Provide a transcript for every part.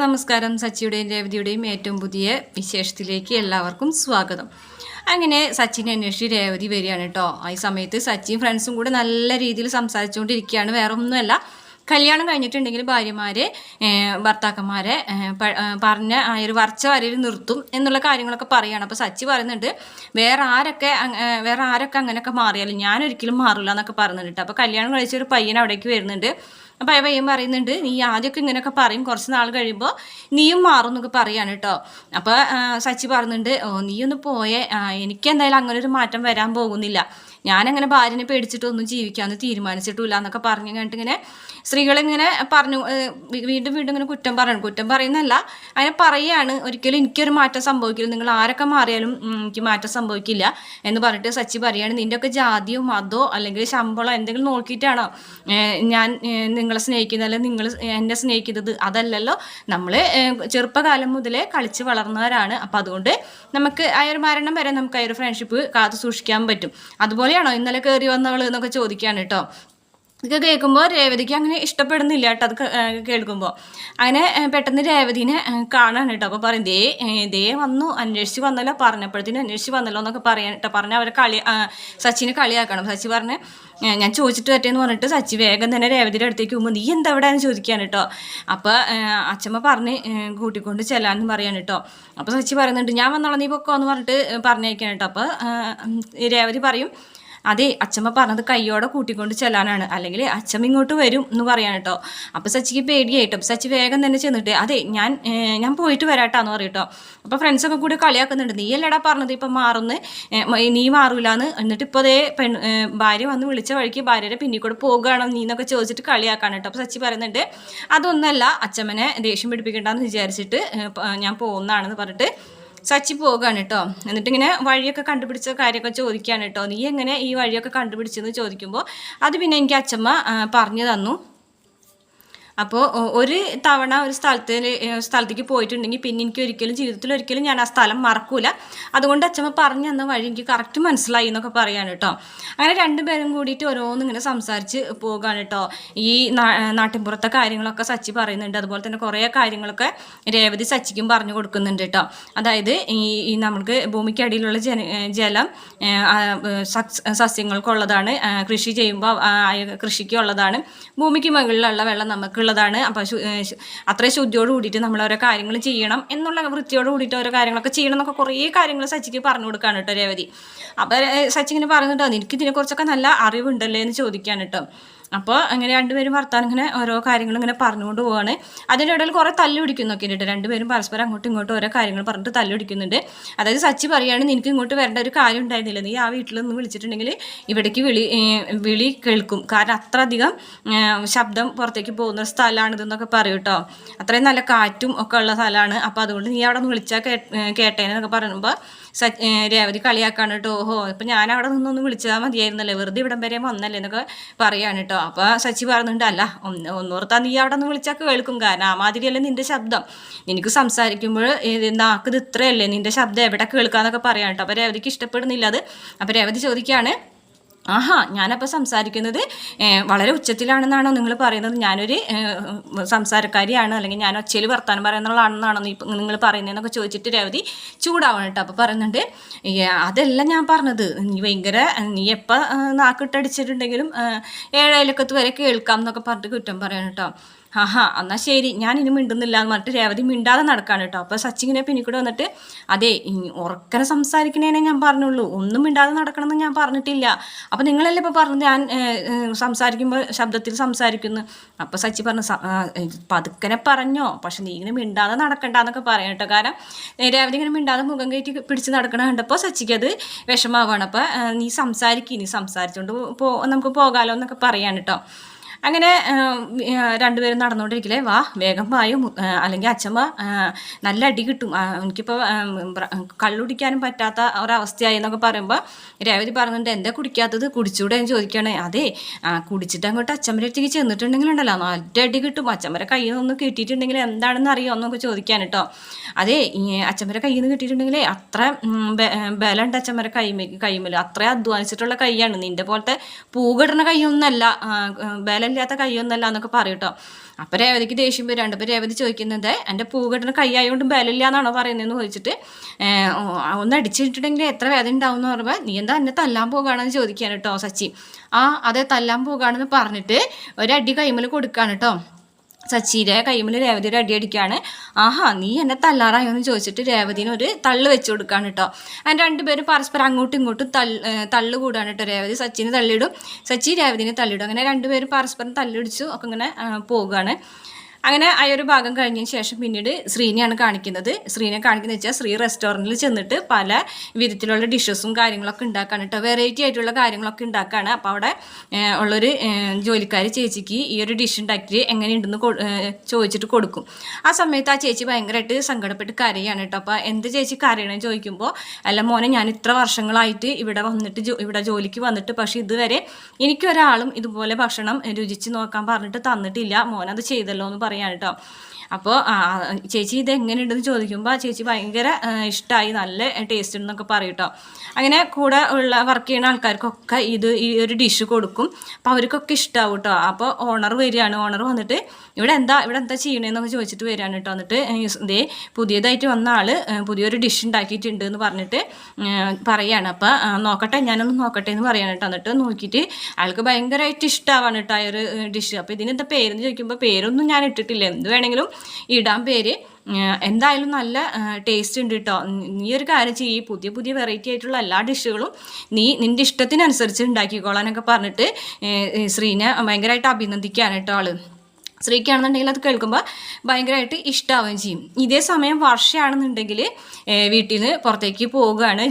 നമസ്കാരം. സച്ചിയുടെയും രേവതിയുടെയും ഏറ്റവും പുതിയ വിശേഷത്തിലേക്ക് എല്ലാവർക്കും സ്വാഗതം. അങ്ങനെ സച്ചിനെ അന്വേഷിച്ച് രേവതി വരികയാണ് കേട്ടോ. ആ സമയത്ത് സച്ചിൻ ഫ്രണ്ട്സും കൂടെ നല്ല രീതിയിൽ സംസാരിച്ചുകൊണ്ടിരിക്കുകയാണ്. വേറെ ഒന്നുമല്ല കല്യാണം കഴിഞ്ഞിട്ടുണ്ടെങ്കിൽ ഭാര്യമാരെ ഭർത്താക്കന്മാരെ പറഞ്ഞ ആ ഒരു വർച്ച വരയിൽ നിർത്തും എന്നുള്ള കാര്യങ്ങളൊക്കെ പറയുകയാണ്. അപ്പോൾ സച്ചി പറയുന്നുണ്ട് വേറെ ആരൊക്കെ വേറെ ആരൊക്കെ അങ്ങനെയൊക്കെ മാറിയാലും ഞാൻ ഒരിക്കലും മാറില്ല എന്നൊക്കെ പറയുന്നുണ്ട് അപ്പോൾ കല്യാണം കഴിച്ച ഒരു പയ്യൻ അവിടേക്ക് വരുന്നുണ്ട്. അപ്പോൾ ഏം പറയുന്നുണ്ട് നീ ആദ്യമൊക്കെ ഇങ്ങനെയൊക്കെ പറയും. കുറച്ച് നാൾ കഴിയുമ്പോൾ നീയും മാറും എന്നൊക്കെ പറയാണ് കേട്ടോ അപ്പോൾ സച്ചി പറയുന്നുണ്ട് ഓ നീ ഒന്ന് പോയേ. എനിക്ക് എന്തായാലും അങ്ങനെ ഒരു മാറ്റം വരാൻ പോകുന്നില്ല. ഞാനങ്ങനെ ഭാര്യനെ പേടിച്ചിട്ടൊന്നും ജീവിക്കാമെന്ന് തീരുമാനിച്ചിട്ടില്ല എന്നൊക്കെ പറഞ്ഞു കഴിഞ്ഞിട്ട് ഇങ്ങനെ സ്ത്രീകളിങ്ങനെ പറഞ്ഞു വീണ്ടും വീണ്ടും ഇങ്ങനെ കുറ്റം പറയണം. കുറ്റം പറയുന്നല്ല അങ്ങനെ പറയുകയാണ്. ഒരിക്കലും എനിക്കൊരു മാറ്റം സംഭവിക്കില്ല. നിങ്ങൾ ആരൊക്കെ മാറിയാലും എനിക്ക് മാറ്റം സംഭവിക്കില്ല എന്ന് പറഞ്ഞിട്ട് സച്ചി പറയുകയാണ്. നിന്റെയൊക്കെ ജാതിയോ മതമോ അല്ലെങ്കിൽ ശമ്പളം എന്തെങ്കിലും നോക്കിയിട്ടാണോ ഞാൻ നിങ്ങളെ സ്നേഹിക്കുന്നത് അല്ലെങ്കിൽ നിങ്ങൾ എന്നെ സ്നേഹിക്കുന്നത്? അതല്ലല്ലോ. നമ്മൾ ചെറുപ്പകാലം മുതലേ കളിച്ച് വളർന്നവരാണ്. അപ്പം അതുകൊണ്ട് നമുക്ക് ആ ഒരു മരണം വരെ നമുക്ക് ആ ഒരു ഫ്രണ്ട്ഷിപ്പ് കാത്തു സൂക്ഷിക്കാൻ പറ്റും. അതുപോലെയാണോ ഇന്നലെ കയറി വന്നവൾ എന്നൊക്കെ ചോദിക്കുകയാണ് കേട്ടോ. ഇതൊക്കെ കേൾക്കുമ്പോൾ രേവതിക്ക് അങ്ങനെ ഇഷ്ടപ്പെടുന്നില്ല കേട്ടോ അത് കേൾക്കുമ്പോൾ അങ്ങനെ പെട്ടെന്ന് രേവതിനെ കാണാൻ കേട്ടോ. അപ്പോൾ പറയും ദേ ദേ വന്നു അന്വേഷിച്ച് വന്നല്ലോ പറഞ്ഞപ്പോഴത്തേനും അന്വേഷിച്ച് വന്നല്ലോ എന്നൊക്കെ പറയാൻ കേട്ടോ. പറഞ്ഞ് അവരെ കളി സച്ചിനെ കളിയാക്കണം. സച്ചി പറഞ്ഞ് ഞാൻ ചോദിച്ചിട്ട് പറ്റേന്ന് പറഞ്ഞിട്ട് സച്ചി വേഗം തന്നെ രേവതിയുടെ അടുത്തേക്ക് പോകുമ്പോൾ നീ എന്താ ചോദിക്കാൻ കേട്ടോ. അപ്പോൾ അച്ഛമ്മ പറഞ്ഞ് കൂട്ടിക്കൊണ്ട് ചെല്ലാന്ന് പറയാൻ കേട്ടോ. അപ്പോൾ സച്ചി പറയുന്നുണ്ട് ഞാൻ വന്നോളാം നീ പൊക്കോ എന്ന് പറഞ്ഞിട്ട് പറഞ്ഞേക്കാൻ കേട്ടോ. അപ്പോൾ രേവതി പറയും അതെ അച്ഛമ്മ പറഞ്ഞത് കയ്യോടെ കൂട്ടിക്കൊണ്ട് ചെല്ലാനാണ്. അല്ലെങ്കിൽ അച്ഛമ്മ ഇങ്ങോട്ട് വരും എന്ന് പറയാൻ കേട്ടോ അപ്പോൾ സച്ചിക്ക് പേടിയായിട്ടോ സച്ചി വേഗം തന്നെ ചെന്നിട്ട് അതെ ഞാൻ ഞാൻ പോയിട്ട് വരാട്ടാന്ന് പറയട്ടോ അപ്പോൾ ഫ്രണ്ട്സൊക്കെ കൂടി കളിയാക്കുന്നുണ്ട്. നീ അല്ലടാ പറഞ്ഞത് ഇപ്പം മാറുന്ന്? നീ മാറൂലാന്ന്? എന്നിട്ട് ഇപ്പോൾ അതേ പെൺ ഭാര്യ വന്ന് വിളിച്ച വഴിക്ക് ഭാര്യയുടെ പിന്നിൽ കൂടെ പോകുകയാണോ നീ എന്നൊക്കെ ചോദിച്ചിട്ട് കളിയാക്കാണ് കേട്ടോ അപ്പോൾ സച്ചി പറയുന്നുണ്ട് അതൊന്നല്ല അച്ഛമ്മനെ ദേഷ്യം പിടിപ്പിക്കേണ്ടെന്ന് വിചാരിച്ചിട്ട് ഞാൻ പോകുന്നതാണെന്ന് പറഞ്ഞിട്ട് സച്ചി പോകുകയാണ് കേട്ടോ എന്നിട്ട് ഇങ്ങനെ വഴിയൊക്കെ കണ്ടുപിടിച്ച കാര്യമൊക്കെ ചോദിക്കുകയാണ് കേട്ടോ നീ എങ്ങനെ ഈ വഴിയൊക്കെ കണ്ടുപിടിച്ചെന്ന് ചോദിക്കുമ്പോൾ അത് പിന്നെ എനിക്ക് അച്ഛമ്മ പറഞ്ഞു തന്നു. അപ്പോൾ ഒരു തവണ ഒരു സ്ഥലത്ത് സ്ഥലത്തേക്ക് പോയിട്ടുണ്ടെങ്കിൽ പിന്നെ എനിക്ക് ഒരിക്കലും ജീവിതത്തിൽ ഒരിക്കലും ഞാൻ ആ സ്ഥലം മറക്കൂല. അതുകൊണ്ട് അച്ഛമ്മ പറഞ്ഞു തന്ന വഴി എനിക്ക് കറക്റ്റ് മനസ്സിലായി എന്നൊക്കെ പറയാണ് കേട്ടോ. അങ്ങനെ രണ്ടുപേരും കൂടിയിട്ട് ഓരോന്നിങ്ങനെ സംസാരിച്ച് പോകുകയാണ് കേട്ടോ. ഈ നാട്ടിൻപുറത്തെ കാര്യങ്ങളൊക്കെ സച്ചി പറയുന്നുണ്ട്. അതുപോലെ തന്നെ കുറേ കാര്യങ്ങളൊക്കെ രേവതി സച്ചിക്കും പറഞ്ഞു കൊടുക്കുന്നുണ്ട് കേട്ടോ. അതായത് ഈ നമ്മൾക്ക് നമുക്ക് ഭൂമിക്കടിയിലുള്ള ജന ജലം സസ്യങ്ങൾക്കുള്ളതാണ് കൃഷി ചെയ്യുമ്പോൾ കൃഷിക്കുള്ളതാണ്. ഭൂമിക്ക് മുകളിലുള്ള വെള്ളം നമുക്കുള്ളതാണ് അപ്പോൾ അത്ര ശുദ്ധിയോട് കൂടിയിട്ട് നമ്മൾ ഓരോ കാര്യങ്ങൾ ചെയ്യണം എന്നുള്ള വൃത്തിയോട് കൂടിയിട്ട് ഓരോ കാര്യങ്ങളൊക്കെ ചെയ്യണം എന്നൊക്കെ കുറേ കാര്യങ്ങൾ സച്ചിക്ക് പറഞ്ഞു കൊടുക്കുകയാണ് കേട്ടോ രേവതി. അപ്പോൾ സച്ചിങ്ങനെ പറഞ്ഞിട്ടോ എനിക്കിതിനെക്കുറിച്ചൊക്കെ നല്ല അറിവുണ്ടല്ലേ? എന്ന് ചോദിക്കുകയാണ് കേട്ടോ. അപ്പോൾ അങ്ങനെ രണ്ടുപേരും വർത്താനം ഇങ്ങനെ ഓരോ കാര്യങ്ങൾ ഇങ്ങനെ പറഞ്ഞുകൊണ്ട് പോവാണ്. അതിന്റെ ഇടയിൽ കുറേ തല്ല് പിടിക്കുന്നൊക്കെ ഉണ്ട് രണ്ടുപേരും പരസ്പരം അങ്ങോട്ടും ഇങ്ങോട്ടും ഓരോ കാര്യങ്ങൾ പറഞ്ഞിട്ട് തല്ല് പിടിക്കുന്നുണ്ട്. അതായത് സച്ചി പറയുകയാണ് നിനക്ക് ഇങ്ങോട്ട് വരേണ്ട ഒരു കാര്യം ഉണ്ടായിരുന്നില്ല. നീ ആ വീട്ടിൽ നിന്ന് വിളിച്ചിട്ടുണ്ടെങ്കിൽ ഇവിടേക്ക് വിളി വിളി കേൾക്കും. കാരണം അത്ര അധികം ശബ്ദം പുറത്തേക്ക് പോകുന്ന സ്ഥലമാണ് ഇതെന്നൊക്കെ പറയും കേട്ടോ അത്രയും നല്ല കാറ്റും ഒക്കെ ഉള്ള സ്ഥലമാണ്. അപ്പോൾ അതുകൊണ്ട് നീ അവിടെ നിന്ന് വിളിച്ചാൽ കേട്ടേനെന്നൊക്കെ പറയുമ്പോൾ രേവതി കളിയാക്കാണ് കേട്ടോ ഓഹോ ഇപ്പം ഞാൻ അവിടെ നിന്നൊന്ന് വിളിച്ചാൽ മതിയായിരുന്നല്ലേ? വെറുതെ ഇവിടം വരെ വന്നല്ലേ? എന്നൊക്കെ പറയാണ് കേട്ടോ അപ്പോൾ സച്ചി പറയുന്നുണ്ട് അല്ല ഒന്ന് ഒന്നോർത്താ നീ അവിടെ നിന്ന് വിളിച്ചാൽ കേൾക്കും കാരണം ആ മാതിരിയല്ലേ നിന്റെ ശബ്ദം. നിനക്ക് സംസാരിക്കുമ്പോൾ നാക്കിത് ഇത് ഇത്രയല്ലേ നിന്റെ ശബ്ദം എവിടെ കേൾക്കാന്നൊക്കെ പറയാം കേട്ടോ അപ്പോൾ രേവതിക്ക് ഇഷ്ടപ്പെടുന്നില്ല അത്. അപ്പോൾ രേവതി ചോദിക്കുകയാണ് ആഹാ ഞാനപ്പോൾ സംസാരിക്കുന്നത് വളരെ ഉച്ചത്തിലാണെന്നാണോ നിങ്ങൾ പറയുന്നത്? ഞാനൊരു സംസാരക്കാരിയാണ് അല്ലെങ്കിൽ ഞാൻ ഒച്ചയിൽ വർത്താനം പറയുന്നതാണെന്നാണോ നിങ്ങൾ പറയുന്നതെന്നൊക്കെ ചോദിച്ചിട്ട് രവതി ചൂടാവണം കേട്ടോ. അപ്പോൾ പറയുന്നുണ്ട് അതല്ല ഞാൻ പറഞ്ഞത്. നീ ഭയങ്കര നീ എപ്പോൾ നാക്കിട്ടടിച്ചിട്ടുണ്ടെങ്കിലും ഏഹ്, വരെ കേൾക്കാം എന്നൊക്കെ പറഞ്ഞിട്ട് കുറ്റം പറയണം കേട്ടോ. ആഹാ എന്നാൽ ശരി. ഞാൻ ഇനി മിണ്ടുന്നില്ല എന്ന് പറഞ്ഞിട്ട് രേവതി മിണ്ടാതെ നടക്കാണ് കേട്ടോ. അപ്പോൾ സച്ചിങ്ങിനെ പിന്നെ കൂടെ വന്നിട്ട് അതെ ഉറക്കനെ സംസാരിക്കണേനെ ഞാൻ പറഞ്ഞുള്ളൂ. ഒന്നും മിണ്ടാതെ നടക്കണമെന്ന് ഞാൻ പറഞ്ഞിട്ടില്ല. അപ്പോൾ നിങ്ങളല്ലേ ഇപ്പോൾ പറഞ്ഞത്? ഞാൻ സംസാരിക്കുമ്പോൾ ശബ്ദത്തിൽ സംസാരിക്കുന്നു. അപ്പോൾ സച്ചി പറഞ്ഞു "സ- ആ, ഇത് പതുക്കനെ പറഞ്ഞോ. പക്ഷെ നീ ഇങ്ങനെ മിണ്ടാതെ നടക്കണ്ട എന്നൊക്കെ പറയാം കേട്ടോ. കാരണം രേവതി ഇങ്ങനെ മിണ്ടാതെ മുഖം കയറ്റി പിടിച്ച് നടക്കണ കണ്ടപ്പോൾ സച്ചിക്ക് അത് വിഷമാവാണ് അപ്പോൾ നീ സംസാരിക്കും നീ സംസാരിച്ചുകൊണ്ട് പോ നമുക്ക് പോകാലോ എന്നൊക്കെ പറയാണ് കേട്ടോ. അങ്ങനെ രണ്ടുപേരും നടന്നുകൊണ്ടിരിക്കലേ വാ വേഗം വായോ അല്ലെങ്കിൽ അച്ഛമ്മ നല്ല അടി കിട്ടും. എനിക്കിപ്പോൾ കള്ളുടിക്കാനും പറ്റാത്ത ഒരവസ്ഥയായി എന്നൊക്കെ പറയുമ്പോൾ രേവതി പറഞ്ഞിട്ട് എന്താ കുടിക്കാത്തത്? കുടിച്ചൂടെ? എന്ന് ചോദിക്കുകയാണെ. അതെ കുടിച്ചിട്ട് അങ്ങോട്ട് അച്ഛമ്മയുടെ അടുത്തേക്ക് ചെന്നിട്ടുണ്ടെങ്കിൽ ഉണ്ടല്ലോ നല്ല അടി കിട്ടും. അച്ഛമ്മരെ കയ്യിൽ നിന്ന് കിട്ടിയിട്ടുണ്ടെങ്കിൽ എന്താണെന്ന് അറിയോ? എന്നൊക്കെ ചോദിക്കാൻ കേട്ടോ അതെ ഈ അച്ഛമ്മരെ കയ്യിൽ നിന്ന് കിട്ടിയിട്ടുണ്ടെങ്കിൽ അത്ര ബലമുണ്ട് അച്ഛമ്മരെ കൈമേ കൈമല്ലോ അത്ര അധ്വാനിച്ചിട്ടുള്ള കൈയാണ്. നിന്റെ പോലത്തെ പൂകിടുന്ന കൈയൊന്നല്ല ആ, ബലമില്ലാത്ത കൈയൊന്നല്ല എന്നൊക്കെ പറയും കേട്ടോ അപ്പോൾ രേവതിക്ക് ദേഷ്യം വരാണ്ട് രണ്ടുപേർ രേവതി ചോദിക്കുന്നത് എന്റെ പൂ കെട്ടുന്ന കൈ ആയതുകൊണ്ട് ബലമില്ല എന്നാണോ പറയുന്നതെന്ന് ചോദിച്ചിട്ട് ഒന്ന് അടിച്ചിട്ടുണ്ടെങ്കിൽ എത്ര വേദന ഉണ്ടാവും എന്ന് പറയുമ്പോൾ നീ എന്താ എന്നെ തല്ലാൻ പോകുകയാണെന്ന് ചോദിക്കുകയാണ് കേട്ടോ സച്ചി. ആ അതെ തല്ലാൻ പോകുകയാണെന്ന് പറഞ്ഞിട്ട് ഒരടി കൈമൽ കൊടുക്കുകയാണ് കേട്ടോ സച്ചിയുടെ കൈമിൽ രേവതി ഒരു അടി അടിക്കുകയാണ് ആഹാ നീ എന്നെ തല്ലാറായോ? എന്ന് ചോദിച്ചിട്ട് രേവതിന് ഒരു തള്ളു വെച്ച് കൊടുക്കുകയാണ് കേട്ടോ അങ്ങനെ രണ്ടുപേരും പരസ്പരം അങ്ങോട്ടും ഇങ്ങോട്ടും തള്ളു തള്ളു കൂടാണ് കേട്ടോ രേവതി സച്ചിനെ തള്ളിയിടും. സച്ചി രേവതിനെ തള്ളിയിടും. അങ്ങനെ രണ്ടുപേരും പരസ്പരം തള്ളിടിച്ചു ഒക്കെ ഇങ്ങനെ പോവുകയാണ് അങ്ങനെ ആ ഒരു ഭാഗം കഴിഞ്ഞതിന് ശേഷം പിന്നീട് ശ്രീനെയാണ് കാണിക്കുന്നത്. ശ്രീനെ കാണിക്കുന്നത് വെച്ചാൽ ശ്രീ റെസ്റ്റോറന്റിൽ ചെന്നിട്ട് പല വിധത്തിലുള്ള ഡിഷസും കാര്യങ്ങളൊക്കെ ഉണ്ടാക്കാണ് കേട്ടോ വെറൈറ്റി ആയിട്ടുള്ള കാര്യങ്ങളൊക്കെ ഉണ്ടാക്കുകയാണ് അപ്പോൾ അവിടെ ഉള്ളൊരു ജോലിക്കാർ ചേച്ചിക്ക് ഈ ഒരു ഡിഷ് ഉണ്ടാക്കിയിട്ട് എങ്ങനെയുണ്ടെന്ന് ചോദിച്ചിട്ട് കൊടുക്കും. ആ സമയത്ത് ആ ചേച്ചി ഭയങ്കരമായിട്ട് സങ്കടപ്പെട്ട് കരയാണ് കേട്ടോ അപ്പോൾ എന്ത് ചേച്ചി കരയണമെന്ന് ചോദിക്കുമ്പോൾ അല്ല മോനെ ഞാൻ ഇത്ര വർഷങ്ങളായിട്ട് ഇവിടെ വന്നിട്ട് ഇവിടെ ജോലിക്ക് വന്നിട്ട് പക്ഷേ ഇതുവരെ എനിക്കൊരാളും ഇതുപോലെ ഭക്ഷണം രുചിച്ച് നോക്കാൻ പറഞ്ഞിട്ട് തന്നിട്ടില്ല. മോനത് ചെയ്തല്ലോ എന്ന് പറയാണ് കേട്ടോ അപ്പോൾ ചേച്ചി ഇത് എങ്ങനെയുണ്ടെന്ന് ചോദിക്കുമ്പോൾ ചേച്ചി ഭയങ്കര ഇഷ്ടമായി നല്ല ടേസ്റ്റ് ഉണ്ടെന്നൊക്കെ പറയും അങ്ങനെ കൂടെ ഉള്ള വർക്ക് ചെയ്യുന്ന ആൾക്കാർക്കൊക്കെ ഇത് ഈ ഒരു ഡിഷ് കൊടുക്കും. അപ്പോൾ അവർക്കൊക്കെ ഇഷ്ടമാവും കേട്ടോ അപ്പോൾ ഓണർ വരികയാണ്. ഓണർ വന്നിട്ട് ഇവിടെ എന്താ ഇവിടെ എന്താ ചെയ്യണേന്നൊക്കെ ചോദിച്ചിട്ട് വരികയാണ് കേട്ടോ എന്നിട്ട് ഇതേ പുതിയതായിട്ട് വന്ന ആൾ പുതിയൊരു ഡിഷ് ഉണ്ടാക്കിയിട്ടുണ്ട് എന്ന് പറഞ്ഞിട്ട് പറയുകയാണ് അപ്പോൾ നോക്കട്ടെ ഞാനൊന്ന് നോക്കട്ടെ എന്ന് പറയാണ് കേട്ടോ എന്നിട്ട് നോക്കിയിട്ട് ആൾക്ക് ഭയങ്കരമായിട്ട് ഇഷ്ടമാവാണ് കേട്ടോ ആ ഒരു ഡിഷ് അപ്പോൾ ഇതിനെന്താ പേരെന്ന് ചോദിക്കുമ്പോൾ പേരൊന്നും ഞാൻ ഇട്ടിട്ടില്ല. എന്ത് വേണമെങ്കിലും ഇടാൻ പേര്. എന്തായാലും നല്ല ടേസ്റ്റ് ഉണ്ട് കേട്ടോ നീ ഒരു കാര്യം ചെയ്യ്. പുതിയ പുതിയ വെറൈറ്റി ആയിട്ടുള്ള എല്ലാ ഡിഷുകളും നീ നിന്റെ ഇഷ്ടത്തിനനുസരിച്ച് ഉണ്ടാക്കിക്കോളാനൊക്കെ പറഞ്ഞിട്ട് ശ്രീനെ ഭയങ്കരമായിട്ട് അഭിനന്ദിക്കുകയാണ് കേട്ടോ ആൾ. സ്ത്രീക്കാണെന്നുണ്ടെങ്കിൽ അത് കേൾക്കുമ്പോൾ ഭയങ്കരമായിട്ട് ഇഷ്ടമാവുകയും ചെയ്യും. ഇതേ സമയം വർഷയാണെന്നുണ്ടെങ്കിൽ വീട്ടിൽ നിന്ന് പുറത്തേക്ക് പോവുകയാണ്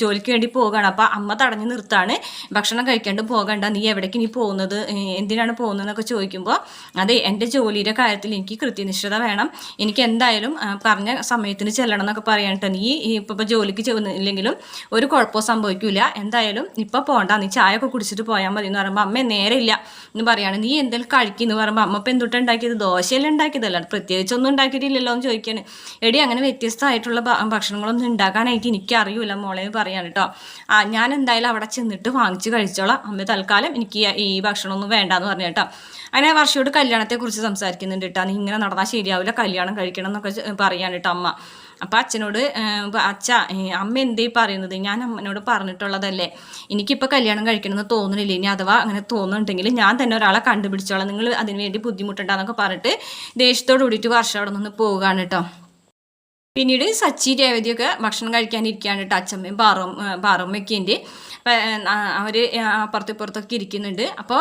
ജോലിക്ക് വേണ്ടി പോവുകയാണ്. അപ്പോൾ അമ്മ തടഞ്ഞു നിർത്താണ്. ഭക്ഷണം കഴിക്കാണ്ട് പോകണ്ട നീ എവിടേക്ക് നീ പോകുന്നത്? എന്തിനാണ് പോകുന്നതെന്നൊക്കെ ചോദിക്കുമ്പോൾ അതെ എന്റെ ജോലിയുടെ കാര്യത്തിൽ എനിക്ക് കൃത്യനിഷ്ഠത വേണം. എനിക്ക് എന്തായാലും പറഞ്ഞ സമയത്തിന് ചെല്ലണം എന്നൊക്കെ പറയാനിട്ട് നീ ഇപ്പോൾ ജോലിക്ക് ചെന്നില്ലെങ്കിലും ഒരു കുഴപ്പവും സംഭവിക്കില്ല എന്തായാലും ഇപ്പോൾ പോകണ്ട നീ ചായ ഒക്കെ കുടിച്ചിട്ട് പോയാൽ മതി എന്ന് പറയുമ്പോൾ അമ്മ നേരെ ഇല്ല എന്ന് പറയുകയാണ് നീ എന്തെങ്കിലും കഴിക്കുന്നു പറയുമ്പോൾ അമ്മ ഇപ്പം എന്തുട്ടാ ഉണ്ടാക്കിയത്? ദോശയെല്ലാം ഉണ്ടാക്കിയതല്ല പ്രത്യേകിച്ചൊന്നും ഉണ്ടാക്കിയിട്ടില്ലല്ലോ എന്ന് ചോദിക്കാണ്. എടി അങ്ങനെ വ്യത്യസ്തമായിട്ടുള്ള ഭക്ഷണങ്ങളൊന്നും ഉണ്ടാക്കാനായിട്ട് എനിക്ക് അറിയില്ല മോളെ പറയാണ് കേട്ടോ ആ ഞാൻ എന്തായാലും അവിടെ ചെന്നിട്ട് വാങ്ങിച്ച് കഴിച്ചോളാം. അമ്മ തൽക്കാലം എനിക്ക് ഈ ഭക്ഷണമൊന്നും വേണ്ടെന്ന് പറഞ്ഞു കേട്ടോ. അങ്ങനെ വർഷയോട് കല്യാണത്തെക്കുറിച്ച് സംസാരിക്കുന്നുണ്ട് കേട്ടോ നീ ഇങ്ങനെ നടന്നാൽ ശരിയാവില്ല കല്യാണം കഴിക്കണം എന്നൊക്കെ പറയാൻ കേട്ടോ അമ്മ. അപ്പം അച്ഛനോട് അച്ഛ അമ്മ എന്തേ പറയുന്നത്? ഞാൻ അമ്മനോട് പറഞ്ഞിട്ടുള്ളതല്ലേ. എനിക്കിപ്പോൾ കല്യാണം കഴിക്കണമെന്ന് തോന്നുന്നില്ല ഇനി അഥവാ അങ്ങനെ തോന്നുന്നുണ്ടെങ്കിൽ ഞാൻ തന്നെ ഒരാളെ കണ്ടുപിടിച്ചോളാം. നിങ്ങൾ അതിനുവേണ്ടി ബുദ്ധിമുട്ടുണ്ടാന്നൊക്കെ പറഞ്ഞിട്ട് ദേഷ്യത്തോട് കൂടിയിട്ട് വർഷം അവിടെ നിന്ന് പോവുകയാണ് കേട്ടോ. പിന്നീട് സച്ചി രേവതിയൊക്കെ ഭക്ഷണം കഴിക്കാനിരിക്കുകയാണ് കേട്ടോ അച്ചമ്മയും ബാറും പാറമ്മയൊക്കെയുണ്ട് അവർ അപ്പുറത്തും ഇപ്പുറത്തൊക്കെ ഇരിക്കുന്നുണ്ട്. അപ്പോൾ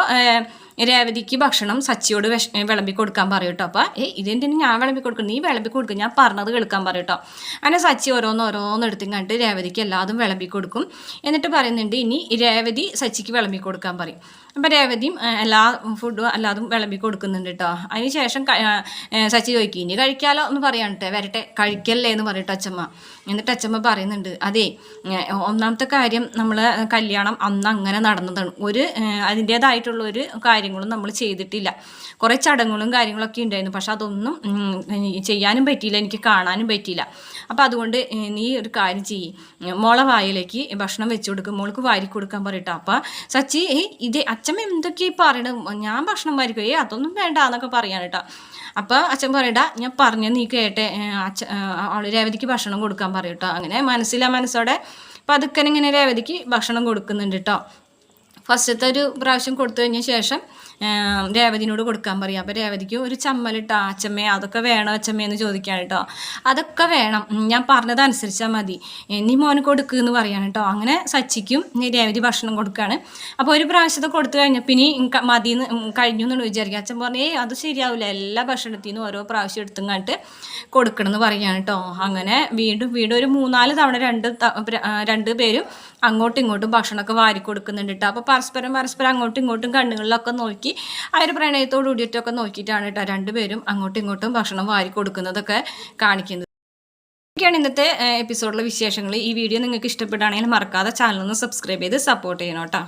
രേവതിക്ക് ഭക്ഷണം സച്ചിയോട് വിഷ വിളമ്പി കൊടുക്കാൻ പറയും കേട്ടോ അപ്പോൾ ഏ ഇതെന്തിനു ഞാൻ വിളമ്പി കൊടുക്കും നീ വിളമ്പി കൊടുക്കും ഞാൻ പറഞ്ഞത് കേൾക്കാൻ പറയും കേട്ടോ അങ്ങനെ സച്ചി ഓരോന്ന് ഓരോന്ന് എടുത്തും കണ്ട് രേവതിക്ക് എല്ലാതും വിളമ്പി കൊടുക്കും. എന്നിട്ട് പറയുന്നുണ്ട് ഇനി രേവതി സച്ചിക്ക് വിളമ്പി കൊടുക്കാൻ പറയും. അപ്പം രേവതിയും എല്ലാ ഫുഡും എല്ലാതും വിളമ്പി കൊടുക്കുന്നുണ്ട് കേട്ടോ അതിന് ശേഷം സച്ചി ചോദിക്കും ഇനി കഴിക്കാലോ എന്ന് പറയാൻ കേട്ടോ വരട്ടെ കഴിക്കല്ലേ എന്ന് പറയട്ടെ അച്ഛമ്മ എന്നിട്ട് അച്ഛമ്മ പറയുന്നുണ്ട് അതെ ഒന്നാമത്തെ കാര്യം നമ്മൾ കല്യാണം അന്ന് അങ്ങനെ നടന്നതാണ്. ഒരു അതിന്റേതായിട്ടുള്ള ഒരു കാര്യങ്ങളും നമ്മൾ ചെയ്തിട്ടില്ല. കുറേ ചടങ്ങുകളും കാര്യങ്ങളൊക്കെ ഉണ്ടായിരുന്നു. പക്ഷെ അതൊന്നും ചെയ്യാനും പറ്റിയില്ല. എനിക്ക് കാണാനും പറ്റിയില്ല. അപ്പം അതുകൊണ്ട് നീ ഒരു കാര്യം ചെയ്യ്. മോളെ വായിലേക്ക് ഭക്ഷണം വെച്ച് കൊടുക്കും. മോൾക്ക് വാരി കൊടുക്കാൻ പറയട്ടോ അപ്പം സച്ചി ഇതേ അച്ഛമ്മ എന്തൊക്കെയായി പറയണത്? ഞാൻ ഭക്ഷണം വാരിക്കും? ഏ അതൊന്നും വേണ്ട എന്നൊക്കെ പറയാൻ അപ്പോൾ അച്ഛൻ പറയണ്ട ഞാൻ പറഞ്ഞ നീ കേട്ടെ അച്ഛ അവൾ രേവതിക്ക് ഭക്ഷണം കൊടുക്കാൻ പറയട്ടോ അങ്ങനെ മനസ്സിലാ മനസ്സോടെ പതുക്കനെ ഇങ്ങനെ രേവതിക്ക് ഭക്ഷണം കൊടുക്കുന്നുണ്ട് കേട്ടോ ഫസ്റ്റത്തെ ഒരു പ്രാവശ്യം കൊടുത്തു കഴിഞ്ഞ ശേഷം രേവതിനോട് കൊടുക്കാൻ പറയും. അപ്പോൾ രേവതിക്ക് ഒരു ചമ്മലിട്ടോ അച്ചമ്മേ അതൊക്കെ വേണോ അച്ചമ്മയെന്ന് ചോദിക്കാൻ കേട്ടോ അതൊക്കെ വേണം. ഞാൻ പറഞ്ഞതനുസരിച്ചാൽ മതി. നീ മോന് കൊടുക്കുക എന്ന് പറയാണ് കേട്ടോ അങ്ങനെ സച്ചിക്കും രേവതി ഭക്ഷണം കൊടുക്കുകയാണ് അപ്പോൾ ഒരു പ്രാവശ്യത്തെ കൊടുത്തു കഴിഞ്ഞപ്പോൾ ഇനി മതി കഴിഞ്ഞു എന്ന് വിചാരിക്കുക അച്ഛൻ പറഞ്ഞു ഏയ് അത് ശരിയാവില്ല എല്ലാ ഭക്ഷണത്തിൽ നിന്നും ഓരോ പ്രാവശ്യം എടുത്തും കണ്ടിട്ട് കൊടുക്കണം എന്ന് പറയുകയാണ് കേട്ടോ അങ്ങനെ വീണ്ടും വീണ്ടും ഒരു മൂന്നാൽ തവണ രണ്ട് രണ്ട് പേരും അങ്ങോട്ടും ഇങ്ങോട്ടും ഭക്ഷണമൊക്കെ വാരി കൊടുക്കുന്നുണ്ട് കേട്ടോ അപ്പോൾ പരസ്പരം പരസ്പരം അങ്ങോട്ടും ഇങ്ങോട്ടും കണ്ണുകളിലൊക്കെ നോക്കി ആ ഒരു പ്രണയത്തോട് കൂടിയിട്ടൊക്കെ നോക്കിയിട്ടാണ് കേട്ടോ രണ്ടുപേരും അങ്ങോട്ടും ഇങ്ങോട്ടും ഭക്ഷണം വാരി കൊടുക്കുന്നതൊക്കെ കാണിക്കുന്നത്. ഇതൊക്കെയാണ് ഇന്നത്തെ എപ്പിസോഡിലെ വിശേഷങ്ങൾ ഈ വീഡിയോ നിങ്ങൾക്ക് ഇഷ്ടപ്പെടുകയാണെങ്കിൽ മറക്കാതെ ചാനൽ ഒന്ന് സബ്സ്ക്രൈബ് ചെയ്ത് സപ്പോർട്ട് ചെയ്യണം കേട്ടോ